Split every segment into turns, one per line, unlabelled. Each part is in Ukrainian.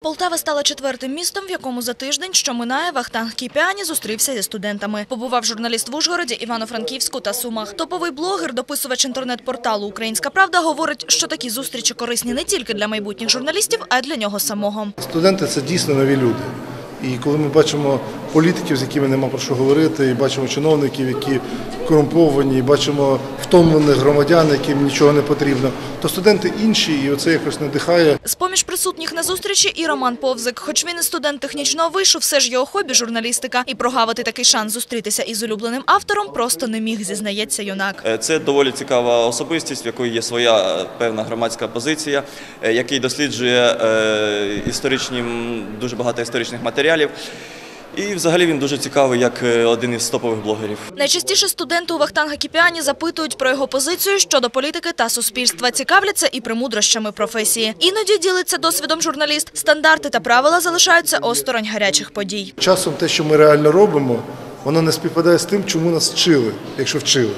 Полтава стала четвертим містом, в якому за тиждень, що минає, Вахтанг Кіпіані зустрівся зі студентами. Побував журналіст в Ужгороді, Івано-Франківську та Сумах. Топовий блогер, дописувач інтернет-порталу Українська Правда, говорить, що такі зустрічі корисні не тільки для майбутніх журналістів, а й для нього самого.
Студенти це дійсно нові люди. І коли ми бачимо політиків, з якими нема про що говорити, і бачимо чиновників, які корумповані, і бачимо втомлених громадян, яким нічого не потрібно, то студенти інші, і оце якось надихає.
З-поміж присутніх на зустрічі і Роман Повзик. Хоч він і студент технічного вишу, все ж його хобі – журналістика. І прогавити такий шанс зустрітися із улюбленим автором просто не міг, зізнається юнак.
Е, Це доволі цікава особистість, в якої є своя е, певна громадська позиція, е, який досліджує історичні, дуже багато історичних матеріалів. І взагалі він дуже цікавий як е, один із топових блогерів.
Найчастіше студенти у Вахтанга Кіпіані запитують про його позицію щодо політики та суспільства. Цікавляться і премудрощами професії. Іноді ділиться досвідом журналіст. Стандарти та правила залишаються осторонь гарячих подій.
Часом те, що ми реально робимо, воно не співпадає з тим, чому нас вчили, якщо вчили.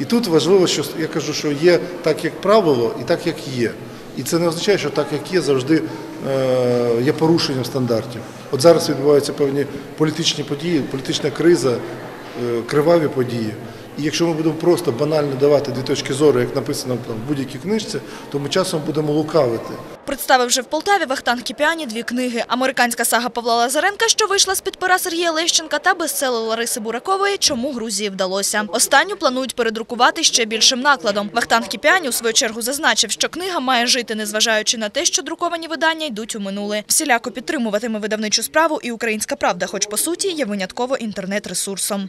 І тут важливо, що я кажу, що є так, як правило, і так, як є. І це не означає, що так, як є, завжди е, є порушенням стандартів. От зараз відбуваються певні політичні події, політична криза, е, криваві події. І якщо ми будемо просто банально давати дві точки зору, як написано там, в будь-якій книжці, то ми часом будемо лукавити.
Представив вже в Полтаві Вахтанг Кіпіані дві книги. Американська сага Павла Лазаренка, що вийшла з-під пера Сергія Лещенка, та бестселер Лариси Буракової «Чому Грузії вдалося». Останню планують передрукувати ще більшим накладом. Вахтанг Кіпіані у свою чергу зазначив, що книга має жити, незважаючи на те, що друковані видання йдуть у минуле. Всіляко підтримуватиме видавничу справу і «Українська правда», хоч по суті є винятково інтернет-ресурсом.